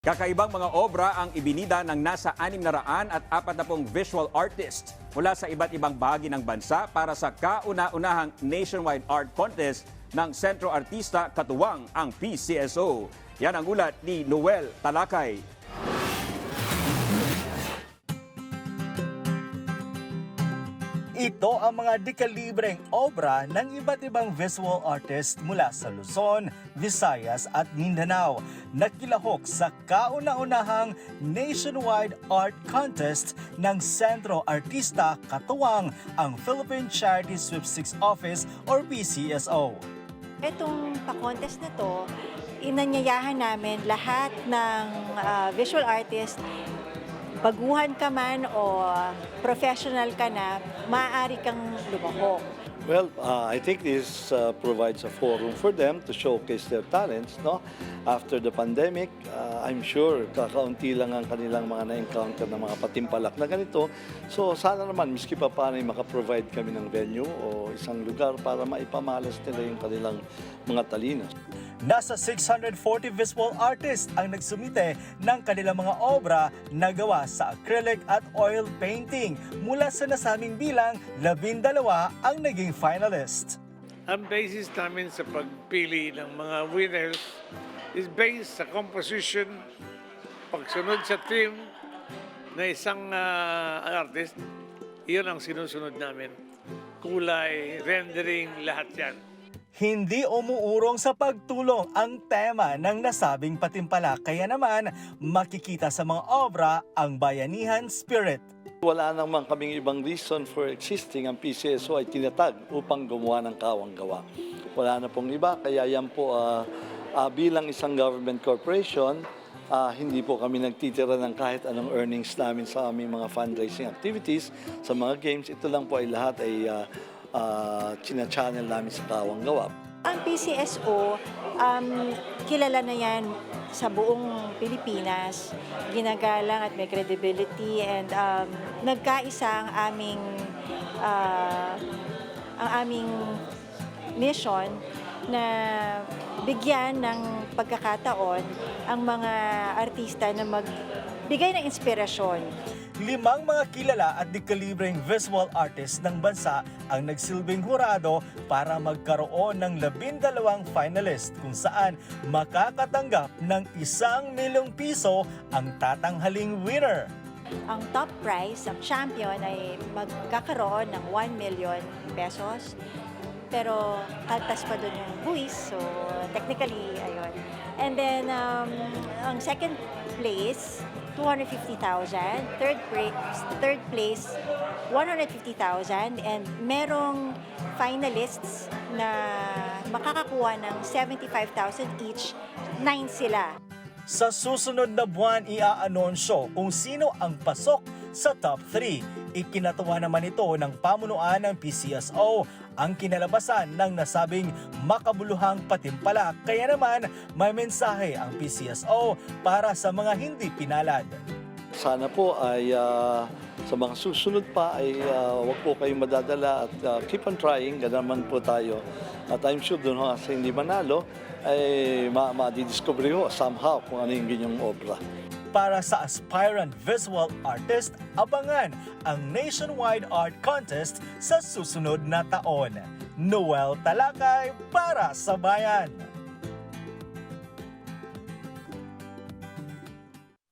Kakaibang mga obra ang ibinida ng nasa 640 visual artists mula sa iba't ibang bahagi ng bansa para sa kauna-unahang nationwide art contest ng Sentro Artista katuwang ang PCSO. Yan ang ulat ni Noel Talakay. Ito ang mga dekalibreng obra ng iba't ibang visual artist mula sa Luzon, Visayas at Mindanao na kilahok sa kauna-unahang nationwide art contest ng Sentro Artista katuwang ang Philippine Charity Sweepstakes Office or PCSO. Itong pa-contest na to, inanyayahan namin lahat ng ah, visual artist, baguhan ka man o professional ka na, maaari kang lumahok. Well, uh, I think this uh, provides a forum for them to showcase their talents. No, after the pandemic, uh, I'm sure kakaunti lang ang kanilang mga na-encounter na mga patimpalak na ganito. So sana naman, miski pa paano makaprovide kami ng venue o isang lugar para maipamalas nila yung kanilang mga talino. Nasa 640 visual artists ang nagsumite ng kanilang mga obra na gawa sa acrylic at oil painting. Mula sa nasabing bilang, labindalawa ang naging finalist. Ang basis namin sa pagpili ng mga winners is based sa composition, pagsunod sa theme na isang ah, artist, iyon ang sinusunod namin. Kulay, rendering, lahat yan. Hindi umuurong sa pagtulong ang tema ng nasabing patimpala kaya naman makikita sa mga obra ang bayanihan spirit. Wala naman kaming ibang reason for existing. Ang PCSO ay tinatag upang gumawa ng kawang gawa. Wala na pong iba, kaya yan po ah, ah, bilang isang government corporation, ah, hindi po kami nagtitira ng kahit anong earnings namin sa aming mga fundraising activities. Sa mga games, ito lang po ay lahat ay uh, china-channel namin sa kawang gawa. Ang PCSO, um, kilala na yan sa buong Pilipinas. Ginagalang at may credibility and um, nagkaisa ang aming ah, ang aming mission na bigyan ng pagkakataon ang mga artista na magbigay ng inspirasyon Limang mga kilala at dekalibreng visual artist ng bansa ang nagsilbing hurado para magkaroon ng labindalawang finalist kung saan makakatanggap ng isang milyong piso ang tatanghaling winner. ang top prize, ang champion ay magkakaroon ng 1 million pesos. Pero kaltas pa doon yung buwis, so technically, ayun. And then, um, ang second place, 250,000. Third place, third place, 150,000. And merong finalists na makakakuha ng 75,000 each. Nine sila. Sa susunod na buwan, ia-anonsyo kung sino ang pasok sa top 3. Ikinatuwa naman ito ng pamunuan ng PCSO ang kinalabasan ng nasabing makabuluhang patimpalak. Kaya naman, may mensahe ang PCSO para sa mga hindi pinalad. Sana po ay ah, sa mga susunod pa ay ah, wag po kayong madadala at ah, keep on trying, ganun naman po tayo. At I'm sure doon sa hindi manalo, ay ma madidiscover ho somehow kung ano yung ganyang obra. Para sa aspirant visual artist, abangan ang nationwide art contest sa susunod na taon. Noel Talakay para sa Bayan.